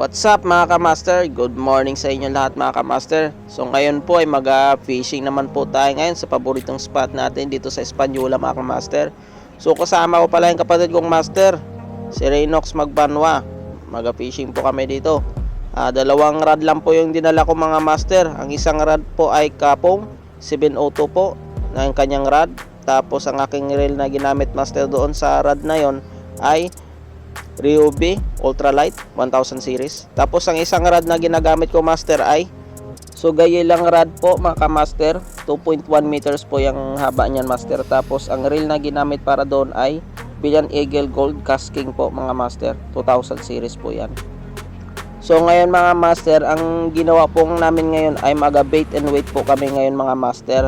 What's up mga kamaster? Good morning sa inyo lahat mga kamaster. So ngayon po ay mag-fishing naman po tayo ngayon sa paboritong spot natin dito sa Espanyola mga kamaster. So kasama ko pala yung kapatid kong master, si Reynox Magbanwa. Mag-fishing po kami dito. Ah, dalawang rad lang po yung dinala ko mga master. Ang isang rad po ay Kapong 702 po na yung kanyang rad. Tapos ang aking reel na ginamit master doon sa rad na yon ay Ryobi Ultralight 1000 series. Tapos ang isang rad na ginagamit ko master ay Sugay lang rad po mga master 2.1 meters po yung haba niyan master. Tapos ang reel na ginamit para doon ay Billion Eagle Gold Casking po mga master 2000 series po yan. So ngayon mga master, ang ginawa po namin ngayon ay maga bait and wait po kami ngayon mga master.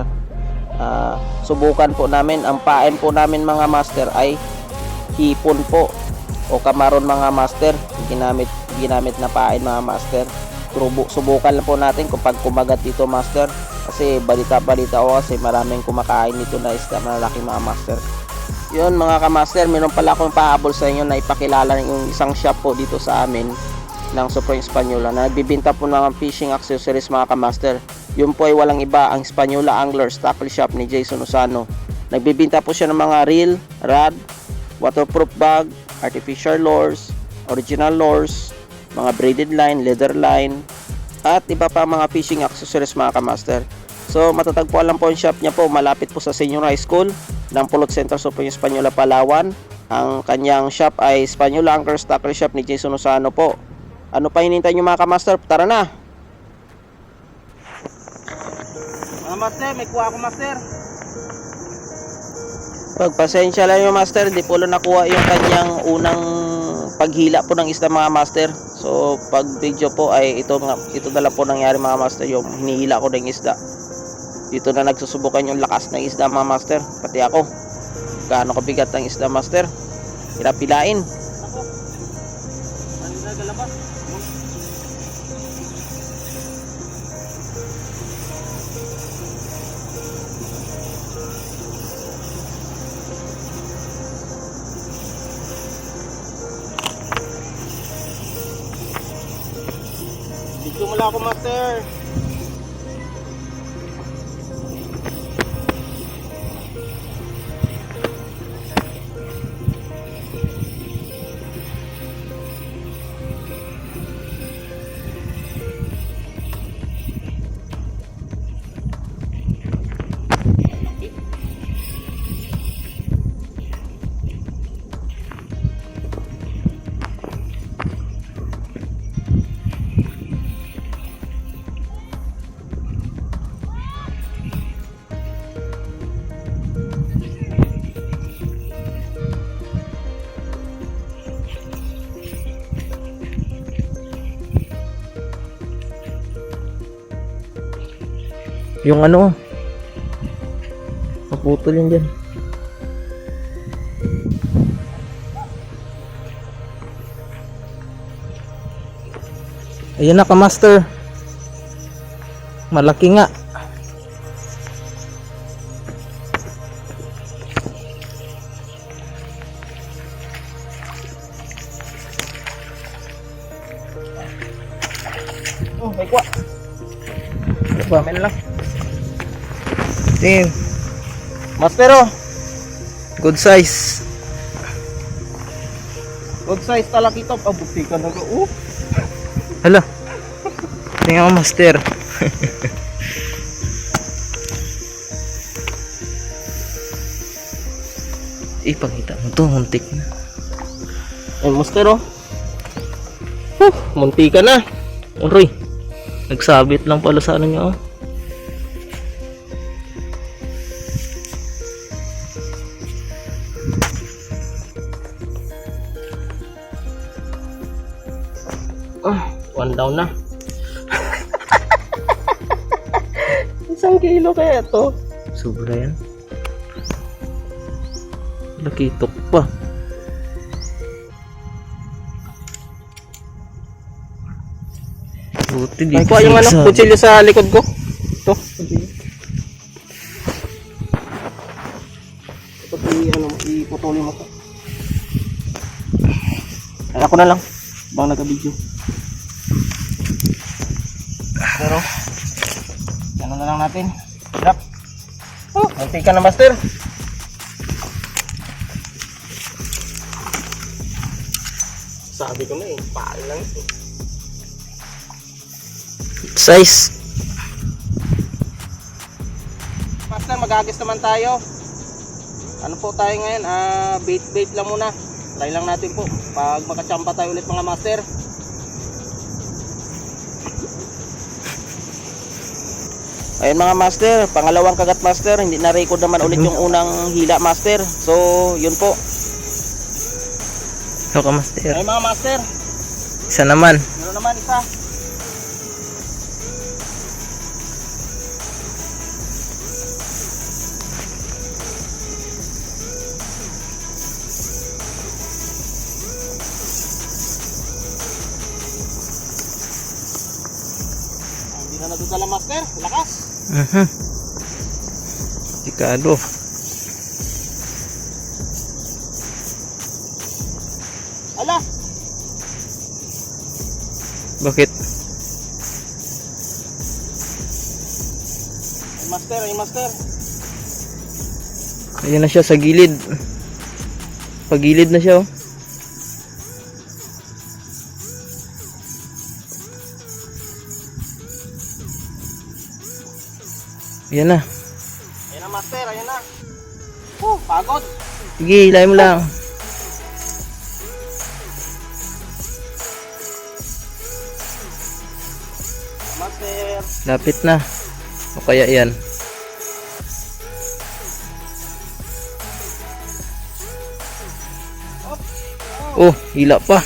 Ah, subukan po namin, ang pain po namin mga master ay hipon po o kamaron mga master ginamit ginamit na pain mga master. Trubo, subukan lang po natin kung pag kumagat dito master. Kasi balita balita ko kasi maraming kumakain nito na isda malaki mga master. Yun mga kamaster meron pala akong pahabol sa inyo na ipakilala yung isang shop po dito sa amin ng Super Espanyola na nagbibinta po ng fishing accessories mga kamaster. Yun po ay walang iba ang Espanyola Anglers Tackle Shop ni Jason Osano nagbibinta po siya ng mga reel, rod, waterproof bag, artificial lures, original lures, mga braided line, leather line, at iba pa mga fishing accessories mga kamaster. So matatagpuan lang po ang shop niya po malapit po sa Senior High School ng Pulot Center Super Espanyola Palawan. Ang kanyang shop ay Espanyola Anchor Tackle Shop ni Jason Osano po. Ano pa hinintay niyo mga kamaster? Tara na! Mga master, may kuha ako master. Pagpasensya lang yung master, di po nakuha yung kanyang unang paghila po ng isda mga master. So pag video po ay ito ito na lang po nangyari mga master yung hinihila ko ng isda. Dito na nagsusubukan yung lakas ng isda mga master, pati ako. Gaano kabigat ang isda master? Hirap pilain. Mula ako master. Yung ano, maputol yun dyan. Ayun na ka master. Malaki nga. Oh, may kuha. Ano ba? Lang. Tingin. Master oh. Good size. Good size talaga ito. Pabuti ka na ko. Oh. Hala. Tingnan mo master. Eh, pakita mo to. Muntik na. Ay, master oh. Huh, munti ka na. Uroy. Nagsabit lang pala sa ano niya oh. Kaya to. Sobra yan. Lakitok pa. Buti di Ay, yung sinasabi. kutsilyo sa likod ko. Ito. Ito, i, ano, iputuli mo to. Ay, ako na lang. Bang nagka-video. oh. Ano na lang natin. Drop. Oh, munti ka na master. Sabi ko na eh, paal lang ito. Size. Master, magagis naman tayo. Ano po tayo ngayon? Ah, bait bait lang muna. Try lang natin po. Pag makachampa tayo ulit mga master. Ayun mga master, pangalawang kagat master, hindi na-record naman ulit yung unang hila master. So, yun po. Ano ka, master? Ayun mga master, Isa naman. yun naman isa. Hindi na nadudala master, lakas. Mhm. Delikado. Ala, Bakit? ay master, ay master. Ayan na siya sa gilid. Pagilid na siya, oh. Ayan na. Ayun na master, ayun na. Oh, pagod. Sige, ilay mo lang. Master. Lapit na. O kaya yan. Oh, hila pa.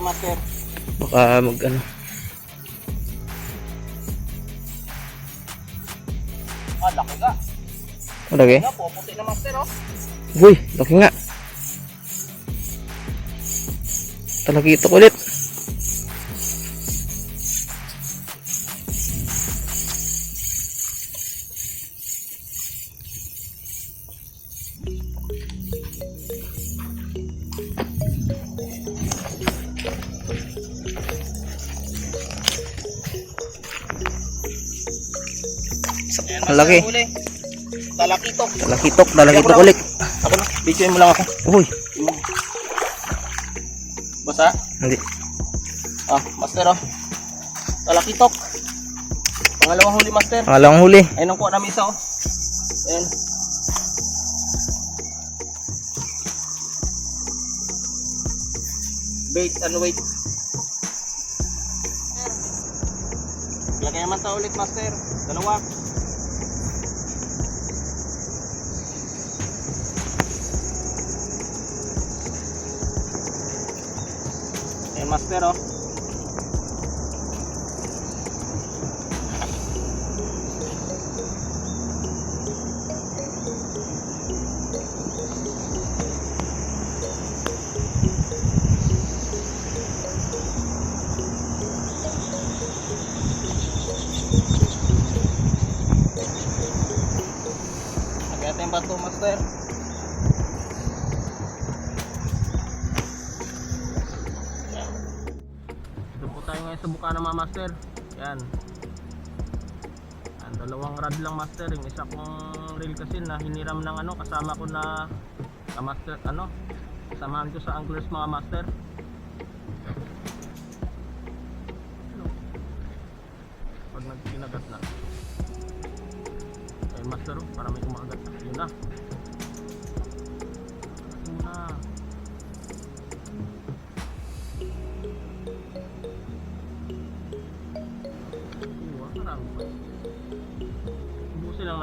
Kapit tayo master. Baka mag ano. Ah, laki ka. Malaki? Nga, puputi na master oh. Uy, laki nga. Talakito ulit. Ayan, Ang laki. huli. Talakitok. Talakitok, talakitok ulit. Ako na, videoin mo lang ako. Uy, Basa? hindi. Ah, master oh. Talakitok. Pangalawang huli master. Pangalawang huli. Ayun ang kuha namin isa oh. Ayan. Wait, ano wait. Lagay naman tayo ulit master. Dalawa. Ayan master oh. Lagyan natin yung bato master. Yan. Ito po tayo ngayon sa buka ng mga master. Yan. Yan, dalawang rod lang master. Yung isa kong reel kasi na hiniram ng ano, kasama ko na sa master, ano, samahan ko sa anglers mga master. Ano? Pag nagkinagat na. Ayun master, oh, para may kumagat. Yun na. Yun na.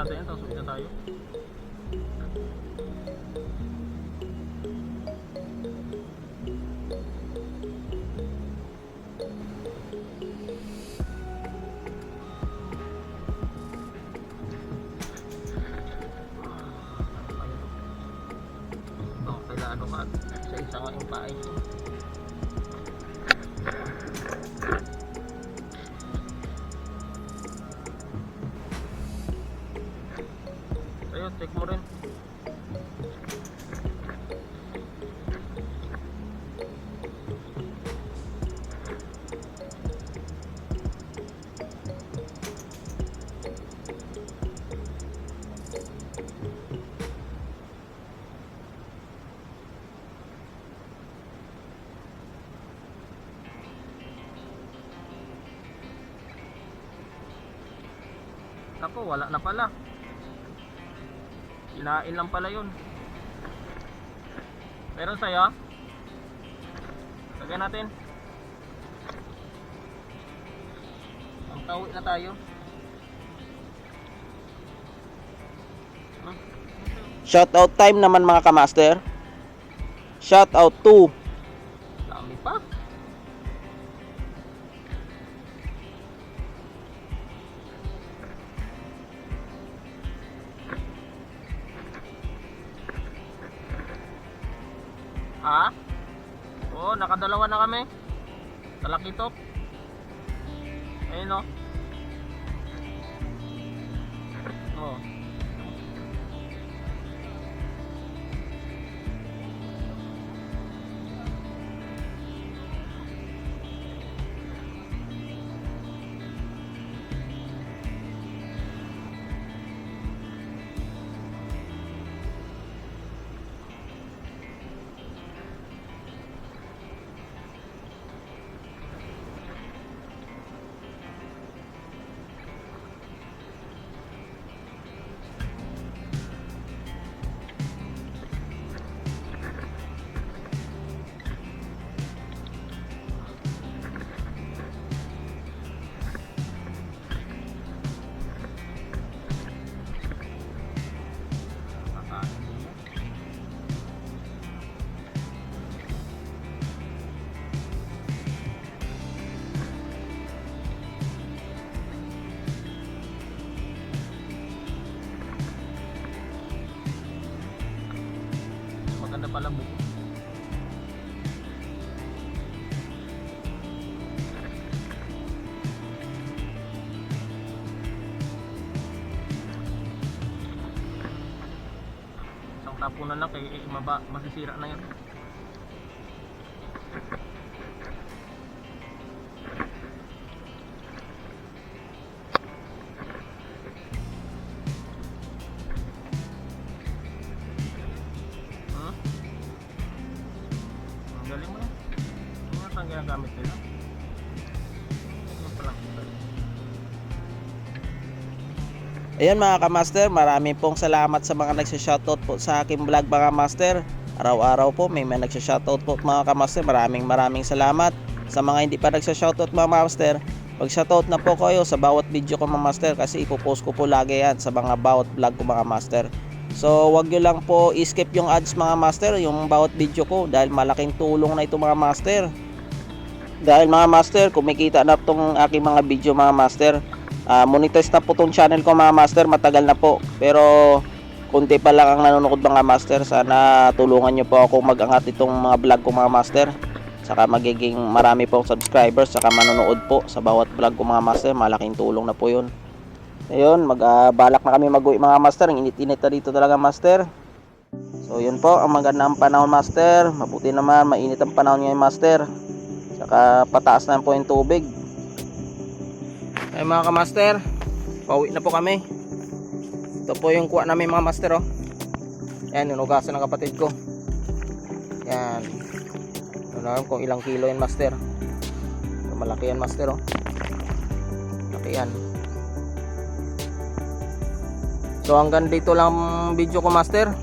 Natin yan, tapos na tayo. Ito, kailangan ka sa isang ang pain. Ako, wala na pala. Kinain lang pala yun. Meron sa'yo? Lagyan natin. Ang tawid na tayo. Shoutout time naman mga kamaster. Shoutout to. Ha? Oo, nakadalawa na kami. Talakitok. Ayun o. Oo. Buko. Isang tapunan lang kay maba, masisira na yan. Ayan mga kamaster, marami pong salamat sa mga nagsha-shoutout po sa aking vlog mga master. Araw-araw po may mga nagsha-shoutout po mga kamaster. Maraming maraming salamat. Sa mga hindi pa nagsha-shoutout mga master, mag-shoutout na po kayo sa bawat video ko mga master kasi ipopost ko po lagi yan sa mga bawat vlog ko mga master. So wag nyo lang po i-skip yung ads mga master, yung bawat video ko dahil malaking tulong na ito mga master. Dahil mga master, kumikita na itong aking mga video mga master. Ah, monetize na po tong channel ko mga master, matagal na po. Pero kunti pa lang ang nanonood mga master. Sana tulungan nyo po ako mag-angat itong mga vlog ko mga master. Saka magiging marami po subscribers, saka manonood po sa bawat vlog ko mga master. Malaking tulong na po yun. Ayun, magbalak na kami mag-uwi mga master. Ang init-init na dito talaga master. So yun po, ang magandang panahon master. Mabuti naman, mainit ang panahon ngayon master. Saka pataas na po yung tubig. Ay mga kamaster, pauwi na po kami. Ito po yung kuha namin mga master oh. Yan, inugasan ng kapatid ko. Yan. Na kung ilang kilo yan master. Malaki yan master oh. Malaki yan. So hanggang dito lang video ko master.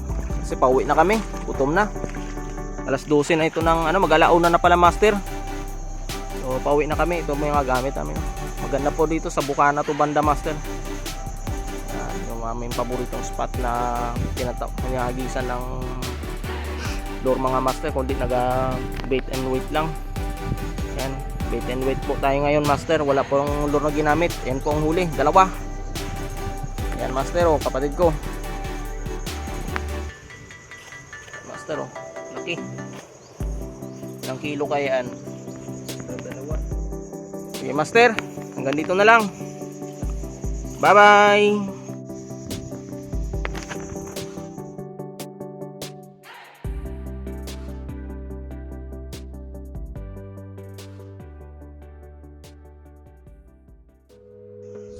Kasi pauwi na kami. Gutom na. Alas 12 na ito ng ano, mag-alauna na pala master. So pauwi na kami. Ito mo yung gamit namin. Maganda po dito sa Bukana to Banda Master. Yan, yung aming paboritong spot na tinatawag kinagisan ng lure mga master kundi naga bait and wait lang. Yan, bait and wait po tayo ngayon master. Wala po ang lure na ginamit. Yan po ang huli, dalawa. Yan master oh, kapatid ko. Master oh, laki. Ilang kilo kaya yan? Dalawa. Sige master, hanggang dito na lang bye bye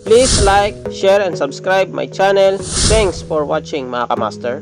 Please like, share, and subscribe my channel. Thanks for watching mga kamaster.